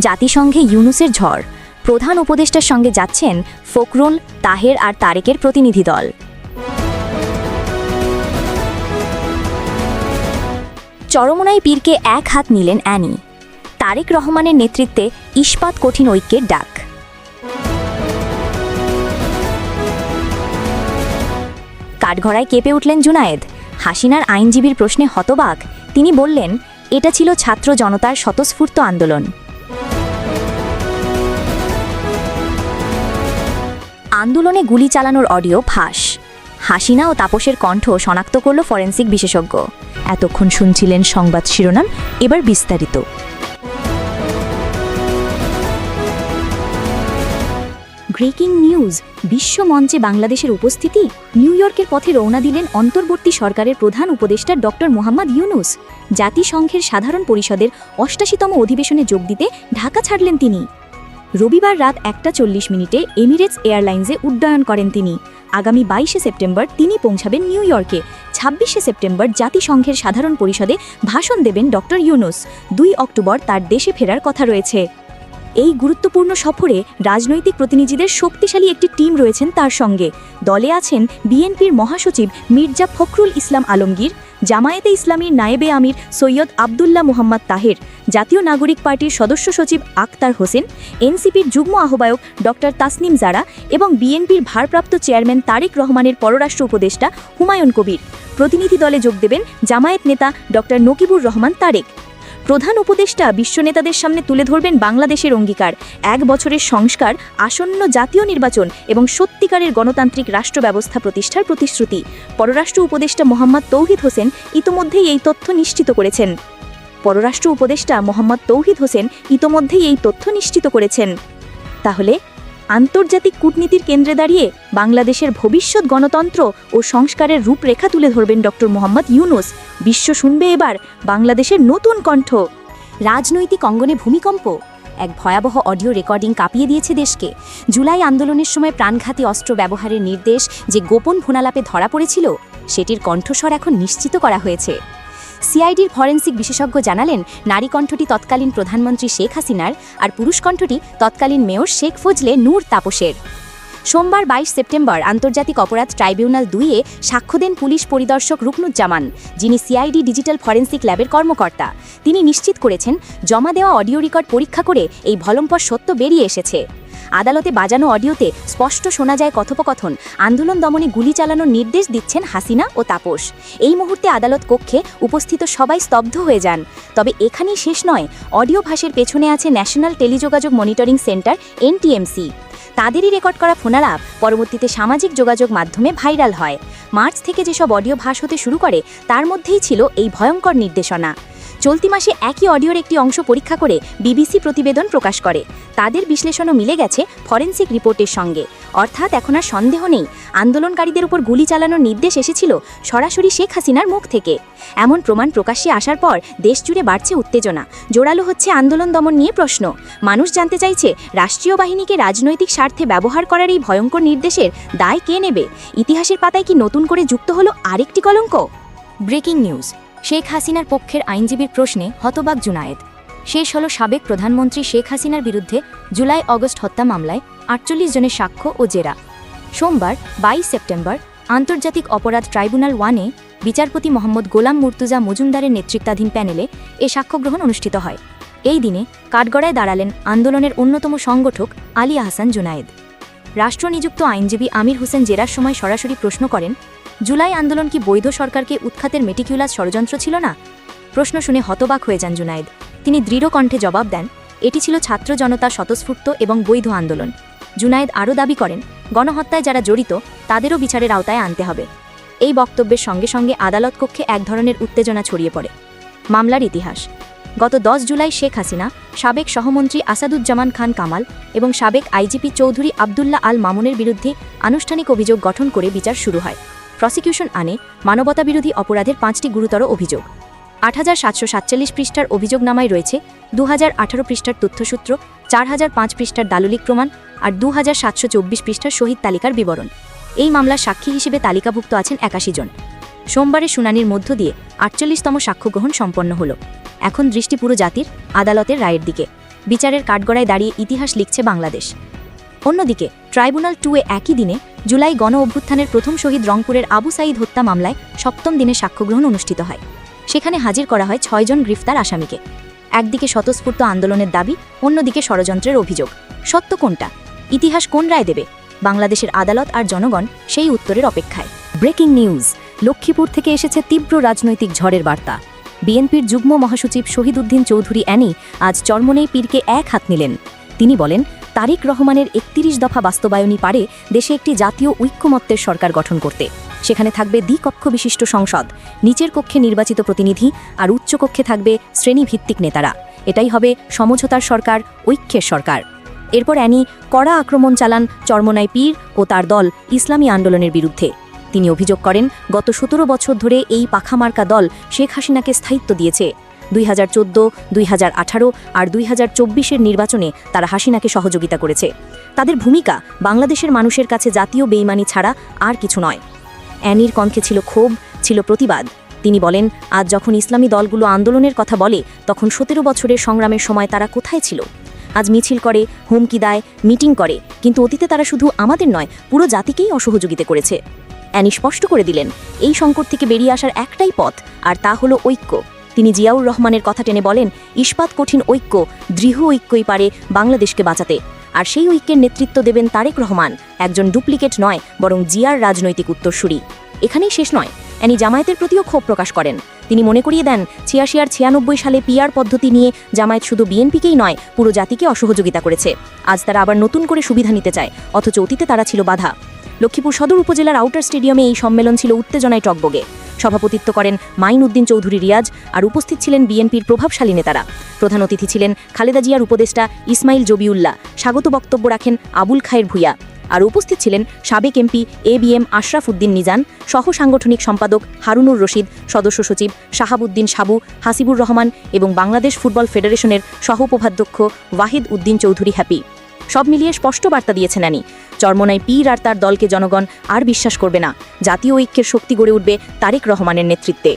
জাতিসংঘে ইউনুসের ঝড়। প্রধান উপদেষ্টার সঙ্গে যাচ্ছেন ফকরুল তাহের আর তারেকের প্রতিনিধি দল। চরমোনাই পীরকে এক হাত নিলেন অ্যানি। তারেক রহমানের নেতৃত্বে ইস্পাত কঠিন ঐক্যের ডাক। কাঠঘড়ায় কেঁপে উঠলেন জুনায়েদ। হাসিনার আইনজীবীর প্রশ্নে হতবাক, তিনি বললেন, এটা ছিল ছাত্র জনতার স্বতঃস্ফূর্ত আন্দোলন। আন্দোলনে গুলি চালানোর অডিও ফাঁস। হাসিনা ও তাপসের কণ্ঠ শনাক্ত করল ফরেন্সিক বিশেষজ্ঞ। এতক্ষণ শুনছিলেন সংবাদ শিরোনাম, এবার বিস্তারিত। ব্রেকিং নিউজ, বিশ্ব মঞ্চে বাংলাদেশের উপস্থিতি? নিউ ইয়র্কের পথে রওনা দিলেন অন্তর্বর্তী সরকারের প্রধান উপদেষ্টা ডক্টর মোহাম্মদ ইউনুস। জাতিসংঘের সাধারণ পরিষদের অষ্টাশিতম অধিবেশনে যোগ দিতে ঢাকা ছাড়লেন তিনি। রবিবার রাত একটা চল্লিশ মিনিটে এমিরেটস এয়ারলাইন্সে উড্ডয়ন করেন তিনি। আগামী বাইশে সেপ্টেম্বর তিনি পৌঁছাবেন নিউ ইয়র্কে। ছাব্বিশে সেপ্টেম্বর জাতিসংঘের সাধারণ পরিষদে ভাষণ দেবেন ডক্টর ইউনুস। দুই অক্টোবর তার দেশে ফেরার কথা রয়েছে। এই গুরুত্বপূর্ণ সফরে রাজনৈতিক প্রতিনিধিদের শক্তিশালী একটি টিম রয়েছেন তার সঙ্গে। দলে আছেন বিএনপির মহাসচিব মির্জা ফখরুল ইসলাম আলমগীর জামায়াতে ইসলামীর নায়েবে আমির সৈয়দ আবদুল্লাহ মোহাম্মদ তাহের, জাতীয় নাগরিক পার্টির সদস্য সচিব আক্তার হোসেন, এনসিপির যুগ্ম আহ্বায়ক ডক্টর তাসনিম জারা এবং বিএনপির ভারপ্রাপ্ত চেয়ারম্যান তারেক রহমানের পররাষ্ট্র উপদেষ্টা হুমায়ুন কবির। প্রতিনিধি দলে যোগ দেবেন জামায়াত নেতা ডক্টর নকিবুর রহমান তারেক। প্রধান উপদেষ্টা বিশ্ব নেতাদের সামনে তুলে ধরবেন বাংলাদেশের অঙ্গীকার। এক বছরের সংস্কার, আসন্ন জাতীয় নির্বাচন এবং সত্যিকারের গণতান্ত্রিক রাষ্ট্র ব্যবস্থা প্রতিষ্ঠার প্রতিশ্রুতি। পররাষ্ট্র উপদেষ্টা মোহাম্মদ তৌহিদ হোসেন ইতোমধ্যেই এই তথ্য নিশ্চিত করেছেন। পররাষ্ট্র উপদেষ্টা মোহাম্মদ তৌহিদ হোসেন ইতোমধ্যেই এই তথ্য নিশ্চিত করেছেন। তাহলে আন্তর্জাতিক কূটনীতির কেন্দ্রে দাঁড়িয়ে বাংলাদেশের ভবিষ্যৎ গণতন্ত্র ও সংস্কারের রূপরেখা তুলে ধরবেন ডক্টর মোহাম্মদ ইউনুস। বিশ্ব শুনবে এবার বাংলাদেশের নতুন কণ্ঠ। রাজনৈতিক অঙ্গনে ভূমিকম্প। এক ভয়াবহ অডিও রেকর্ডিং কাঁপিয়ে দিয়েছে দেশকে। জুলাই আন্দোলনের সময় প্রাণঘাতী অস্ত্র ব্যবহারের নির্দেশ যে গোপন ফোনালাপে ধরা পড়েছিল, সেটির কণ্ঠস্বর এখন নিশ্চিত করা হয়েছে। সিআইডির ফরেন্সিক বিশেষজ্ঞ জানালেন, নারী কণ্ঠটি তৎকালীন প্রধানমন্ত্রী শেখ হাসিনার আর পুরুষ কণ্ঠটি তৎকালীন মেয়র শেখ ফজলে নূর তাপসের। সোমবার বাইশ সেপ্টেম্বর আন্তর্জাতিক অপরাধ ট্রাইব্যুনাল দুইয়ে সাক্ষ্য দেন পুলিশ পরিদর্শক রুকনুজ্জামান, যিনি সিআইডি ডিজিটাল ফরেন্সিক ল্যাবের কর্মকর্তা। তিনি নিশ্চিত করেছেন, জমা দেওয়া অডিও রেকর্ড পরীক্ষা করে এই ভলম্পর সত্য বেরিয়ে এসেছে। আদালতে বাজানো অডিওতে স্পষ্ট শোনা যায় কথোপকথন, আন্দোলন দমনে গুলি চালানোর নির্দেশ দিচ্ছেন হাসিনা ও তাপস। এই মুহূর্তে আদালত কক্ষে উপস্থিত সবাই স্তব্ধ হয়ে যান। তবে এখানেই শেষ নয়, অডিও ভাষের পেছনে আছে ন্যাশনাল টেলিযোগাযোগ মনিটরিং সেন্টার, এনটিএমসি। তাদেরই রেকর্ড করা ফোনালাপ পরবর্তীতে সামাজিক যোগাযোগ মাধ্যমে ভাইরাল হয়। মার্চ থেকে যেসব অডিও ভাস হতে শুরু করে, তার মধ্যেই ছিল এই ভয়ঙ্কর নির্দেশনা। চলতি মাসে একই অডিওর একটি অংশ পরীক্ষা করে বিবিসি প্রতিবেদন প্রকাশ করে। তাদের বিশ্লেষণও মিলে গেছে ফরেন্সিক রিপোর্টের সঙ্গে। অর্থাৎ এখন আর সন্দেহ নেই, আন্দোলনকারীদের উপর গুলি চালানোর নির্দেশ এসেছিল সরাসরি শেখ হাসিনার মুখ থেকে। এমন প্রমাণ প্রকাশ্যে আসার পর দেশজুড়ে বাড়ছে উত্তেজনা, জোরালো হচ্ছে আন্দোলন দমন নিয়ে প্রশ্ন। মানুষ জানতে চাইছে, রাষ্ট্রীয় বাহিনীকে রাজনৈতিক স্বার্থে ব্যবহার করার এই ভয়ঙ্কর নির্দেশের দায় কে নেবে? ইতিহাসের পাতায় কি নতুন করে যুক্ত হলো আরেকটি কলঙ্ক? ব্রেকিং নিউজ, শেখ হাসিনার পক্ষের আইনজীবীর প্রশ্নে হতবাক জুনায়েদ। শেষ হল সাবেক প্রধানমন্ত্রী শেখ হাসিনার বিরুদ্ধে জুলাই অগস্ট হত্যা মামলায় আটচল্লিশ জনের সাক্ষ্য ও জেরা। সোমবার, বাইশ সেপ্টেম্বর, আন্তর্জাতিক অপরাধ ট্রাইব্যুনাল ওয়ানে বিচারপতি মোহাম্মদ গোলাম মুর্তুজা মজুমদারের নেতৃত্বাধীন প্যানেলে এ সাক্ষ্যগ্রহণ অনুষ্ঠিত হয়। এই দিনে কাঠগড়ায় দাঁড়ালেন আন্দোলনের অন্যতম সংগঠক আলী আহসান জুনায়েদ। রাষ্ট্রনিযুক্ত আইনজীবী আমির হোসেন জেরার সময় সরাসরি প্রশ্ন করেন, জুলাই আন্দোলন কি বৈধ সরকারকে উৎখাতের মেটিকিউলাস ষড়যন্ত্র ছিল না? প্রশ্ন শুনে হতবাক হয়ে যান জুনায়েদ। তিনি দৃঢ় কণ্ঠে জবাব দেন, এটি ছিল ছাত্র জনতা স্বতঃস্ফূর্ত এবং বৈধ আন্দোলন। জুনায়েদ আরও দাবি করেন, গণহত্যায় যারা জড়িত, তাদেরও বিচারের আওতায় আনতে হবে। এই বক্তব্যের সঙ্গে সঙ্গে আদালত কক্ষে এক ধরনের উত্তেজনা ছড়িয়ে পড়ে। মামলার ইতিহাস। গত দশ জুলাই শেখ হাসিনা, সাবেক সহমন্ত্রী আসাদুজ্জামান খান কামাল এবং সাবেক আইজিপি চৌধুরী আবদুল্লাহ আল মামুনের বিরুদ্ধে আনুষ্ঠানিক অভিযোগ গঠন করে বিচার শুরু হয়। প্রসিকিউশন আনে মানবতাবিরোধী অপরাধের পাঁচটি গুরুতর অভিযোগ। আট হাজার সাতশো সাতচল্লিশ পৃষ্ঠার অভিযোগনামায় রয়েছে দু হাজার আঠারো পৃষ্ঠার তথ্যসূত্র, চার হাজার পাঁচ পৃষ্ঠার দাললিক প্রমাণ আর দু হাজার সাতশো চব্বিশ পৃষ্ঠার শহীদ তালিকার বিবরণ। এই মামলার সাক্ষী হিসেবে তালিকাভুক্ত আছেন একাশি জন। সোমবারের শুনানির মধ্য দিয়ে আটচল্লিশতম সাক্ষ্য গ্রহণ সম্পন্ন হল। এখন দৃষ্টি পুরো জাতির, আদালতের রায়ের দিকে। বিচারের কাঠগড়ায় দাঁড়িয়ে ইতিহাস লিখছে বাংলাদেশ। অন্যদিকে, ট্রাইব্যুনাল টু এ একই দিনে জুলাই গণ অভ্যুত্থানের প্রথম শহীদ রংপুরের আবু সাঈদ হত্যা মামলায় সপ্তম দিনে সাক্ষ্যগ্রহণ অনুষ্ঠিত হয়। সেখানে হাজির করা হয় ছয়জন গ্রেফতার আসামিকে। একদিকে স্বতঃস্ফূর্ত আন্দোলনের দাবি, অন্যদিকে ষড়যন্ত্রের অভিযোগ। সত্য কোনটা? ইতিহাস কোন রায় দেবে? বাংলাদেশের আদালত আর জনগণ সেই উত্তরের অপেক্ষায়। ব্রেকিং নিউজ, লক্ষ্মীপুর থেকে এসেছে তীব্র রাজনৈতিক ঝড়ের বার্তা। বিএনপির যুগ্ম মহাসচিব শহীদউদ্দিন চৌধুরী অ্যানি আজ চরমনেই পীরকে এক হাত নিলেন। তিনি বলেন, তারেক রহমানের একত্রিশ দফা বাস্তবায়নই পারে দেশে একটি জাতীয় ঐক্যমত্যের সরকার গঠন করতে। সেখানে থাকবে দ্বিকক্ষ বিশিষ্ট সংসদ, নিচের কক্ষে নির্বাচিত প্রতিনিধি আর উচ্চকক্ষে থাকবে শ্রেণীভিত্তিক নেতারা। এটাই হবে সমঝোতার সরকার, ঐক্যের সরকার। এরপর অ্যানি কড়া আক্রমণ চালান চরমনাই পীর ও তার দল ইসলামী আন্দোলনের বিরুদ্ধে। তিনি অভিযোগ করেন, গত সতেরো বছর ধরে এই পাখামার্কা দল শেখ হাসিনাকে স্থায়িত্ব দিয়েছে। দুই হাজার চোদ্দ, দুই হাজার আঠারো আর দুই হাজার চব্বিশের নির্বাচনে তারা হাসিনাকে সহযোগিতা করেছে। তাদের ভূমিকা বাংলাদেশের মানুষের কাছে জাতীয় বেইমানি ছাড়া আর কিছু নয়। অ্যানির কণ্ঠে ছিল ক্ষোভ, ছিল প্রতিবাদ। তিনি বলেন, আজ যখন ইসলামী দলগুলো আন্দোলনের কথা বলে, তখন সতেরো বছরের সংগ্রামের সময় তারা কোথায় ছিল? আজ মিছিল করে, হুমকি দেয়, মিটিং করে, কিন্তু অতীতে তারা শুধু আমাদের নয়, পুরো জাতিকেই অসহযোগিতা করেছে। অ্যানি স্পষ্ট করে দিলেন, এই সংকট থেকে বেরিয়ে আসার একটাই পথ, আর তা হলো ঐক্য। তিনি জিয়াউর রহমানের কথা টেনে বলেন, ইস্পাত কঠিন ঐক্য, দৃঢ় ঐক্যই পারে বাংলাদেশকে বাঁচাতে। আর সেই ঐক্যের নেতৃত্ব দেবেন তারেক রহমান। একজন ডুপ্লিকেট নয়, বরং জিয়ার রাজনৈতিক উত্তরসূরি। এখানেই শেষ নয়। অ্যানি জামায়াতের প্রতিও ক্ষোভ প্রকাশ করেন। তিনি মনে করিয়ে দেন, ছিয়াশি আর ছিয়ানব্বই সালে পিআর পদ্ধতি নিয়ে জামায়াত শুধু বিএনপিকেই নয়, পুরো জাতিকে অসহযোগিতা করেছে। আজ তারা আবার নতুন করে সুবিধা নিতে চায়, অথচ অতীতে তারা ছিল বাধা। লক্ষ্মীপুর সদর উপজেলার আউটার স্টেডিয়ামে এই সম্মেলন ছিল উত্তেজনায় টকবগে। সভাপতিত্ব করেন মাইন উদ্দিন চৌধুরী রিয়াজ আর উপস্থিত ছিলেন বিএনপির প্রভাবশালী নেতারা। প্রধান অতিথি ছিলেন খালেদা জিয়ার উপদেষ্টা ইসমাইল জবিউল্লাহ। স্বাগত বক্তব্য রাখেন আবুল খায়ের ভুইয়া। আর উপস্থিত ছিলেন সাবেক MP A B M Ashraf Uddin Nizan সহ সাংগঠনিক সম্পাদক হারুনুর রশিদ, সদস্য সচিব শাহাবুদ্দিন সাবু, হাসিবুর রহমান এবং বাংলাদেশ ফুটবল ফেডারেশনের সহ উপাধ্যক্ষ ওয়াহিদ উদ্দিন চৌধুরী হ্যাপি। সব মিলিয়ে স্পষ্ট বার্তা দিয়েছেন আনি। চরমনায় পীর আর তার দলকে জনগণ আর বিশ্বাস করবে না। জাতীয় ঐক্যের শক্তি গড়ে উঠবে তারেক রহমানের নেতৃত্বে।